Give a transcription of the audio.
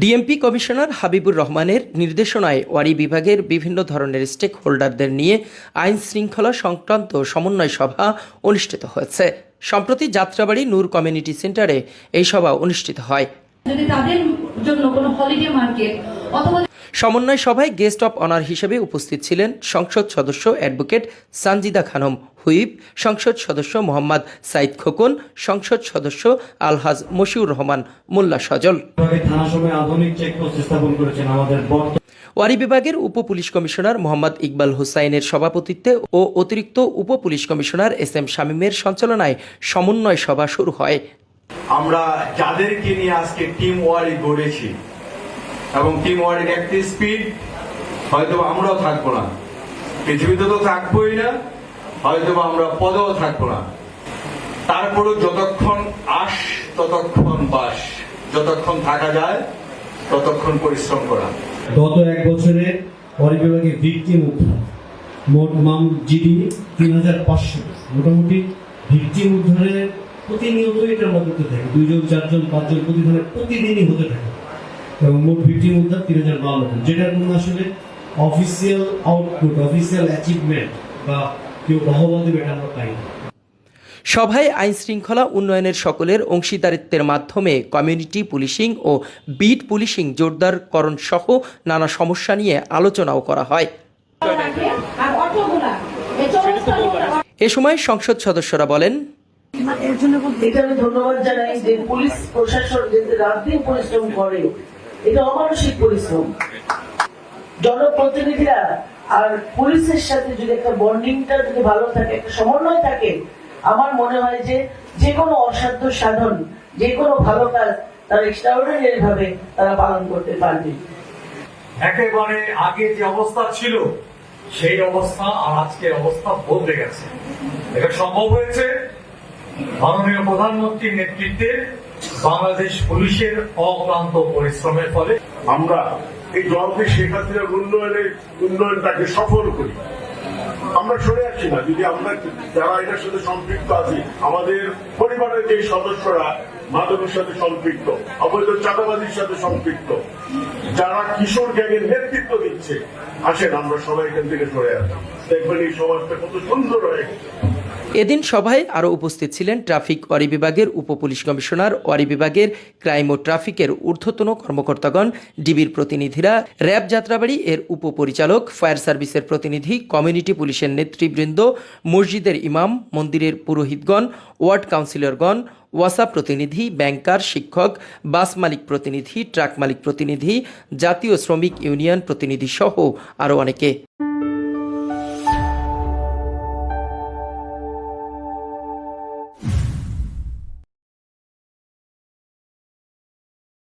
DMP commissioner Habibur রহমানের নির্দেশনায় ওয়ারি বিভাগের বিভিন্ন ধরনের স্টেক হোল্ডারদের নিয়ে আইন শৃঙ্খলা সংক্রান্ত সমন্বয় সভা অনুষ্ঠিত হয়েছে। সম্প্রতি যাত্রাবাড়ি নূর কমিউনিটি সেন্টারে এই সভা অনুষ্ঠিত হয়। যদি তাদের জন্য কোনো হলিডে মার্কেট অথবা সমন্বয় সভায় গেস্ট অব অনার হিসেবে উপস্থিত ছিলেন সংসদ সদস্য অ্যাডভোকেট সানজিদা খানম হুইপ সংসদ সদস্য মোহাম্মদ সাইদ খোকন সংসদ সদস্য আলহাজ মশিউর রহমান মোল্লা সজল। বিভাগে থানা সময় আধুনিক চেকপোস্ট স্থাপন করেছেন আমাদের বর্তমান ওয়ারি বিভাগের উপ পুলিশ কমিশনার মোহাম্মদ ইকবাল হুসাইনের সভাপতিত্বে ও অতিরিক্ত উপ পুলিশ কমিশনার এস এম শামীমের সঞ্চালনায় সমন্বয় সভা শুরু হয়। আমরা যাদেরকে নিয়ে আজকে টিম ওয়ারি গড়েছি এবং টিম ওয়ারির একটি স্পিড হয়তো আমরাও থাকব না। পৃথিবীতে তো থাকবোই না হয়তো আমরা পদেও থাকব না। তারপরও যতক্ষণ আস, ততক্ষণ বাস। যতক্ষণ থাকা যায়, ততক্ষণ পরিশ্রম করা। গত এক বছরে অরি বিভাগে ভিকটিম উদ্ধার। মোট মাম জিডি তিন হাজার পাঁচশো। মোটামুটি ভিকটিম উদ্ধারে প্রতিনিয়ত এটার মধ্যে থাকে। দুইজন, চারজন, পাঁচজন প্রতিদিনে প্রতিদিনই হতে থাকে। এবং মোট উদ্ধার তিন হাজার বাউন্ন যেটার কোনো আসলে অফিসিয়াল আউটপুট অফিসিয়াল অ্যাচিভমেন্ট বা কেউ বাহবা দেবে এটা আমরা পাই না। সভায় আইন শৃঙ্খলা উন্নয়নের সকলের অংশীদারিত্বের মাধ্যমে কমিউনিটি পুলিশিং ও বিট পুলিশিং জোরদারকরণ সহ নানা সমস্যা নিয়ে আলোচনাও করা হয়। এ সময় সংসদ সদস্যরা বলেন এটা আমি ধন্যবাদ জানাই যে পুলিশ প্রশাসন যে রাত দিন পরিশ্রম করে এটা অমানসিক পরিশ্রম। জনপ্রতিনিধিরা আর পুলিশের সাথে যদি একটা বন্ডিংটা যদি ভালো থাকে, একটা সমন্বয় থাকে, আমার মনে হয় যে যে কোনো অসাধ্য সাধন যে কোনো ভালো কাজ তারা এক্সট্রাঅর্ডিনারি ভাবে তারা পালন করতে পারবে। একেবারে আগে যে অবস্থা ছিল, সেই অবস্থা আর আজকের অবস্থা বদলে গেছে। এটা সম্ভব হয়েছে? মাননীয় প্রধানমন্ত্রীর নেতৃত্বে বাংলাদেশ পুলিশের অক্লান্ত পরিশ্রমের ফলে আমরা এই জনপ্রিয় শেখ হাসিনার উন্নয়নের উন্নয়নটাকে সফল করি। আমরা সরে আসছি না, যদি আমরা যারা এটার সাথে সম্পৃক্ত আছি, আমাদের পরিবারের যে সদস্যরা মাদকের সাথে সম্পৃক্ত, অবৈধ চাঁদাবাজির সাথে সম্পৃক্ত, যারা কিশোর গ্যাংয়ের নেতৃত্ব দিচ্ছে, আসেন, আমরা সবাই এখান থেকে সরে আসি। দেখবেন এই সমাজটা কত সুন্দর হয়ে গেছে। এদিন সভায় আরও উপস্থিত ছিলেন ট্রাফিক ওয়ারি বিভাগের উপপুলিশ কমিশনার, ওয়ারি বিভাগের ক্রাইম ও ট্রাফিকের ঊর্ধ্বতন কর্মকর্তাগণ, ডিবির প্রতিনিধিরা, র্যাব যাত্রাবাড়ি এর উপপরিচালক, ফায়ার সার্ভিসের প্রতিনিধি, কমিউনিটি পুলিশের নেতৃবৃন্দ, মসজিদের ইমাম, মন্দিরের পুরোহিতগণ, ওয়ার্ড কাউন্সিলরগণ, ওয়াসা প্রতিনিধি, ব্যাংকার শিক্ষক, বাস মালিক প্রতিনিধি, ট্রাক মালিক প্রতিনিধি, জাতীয় শ্রমিক ইউনিয়ন প্রতিনিধি সহ আরও অনেকে।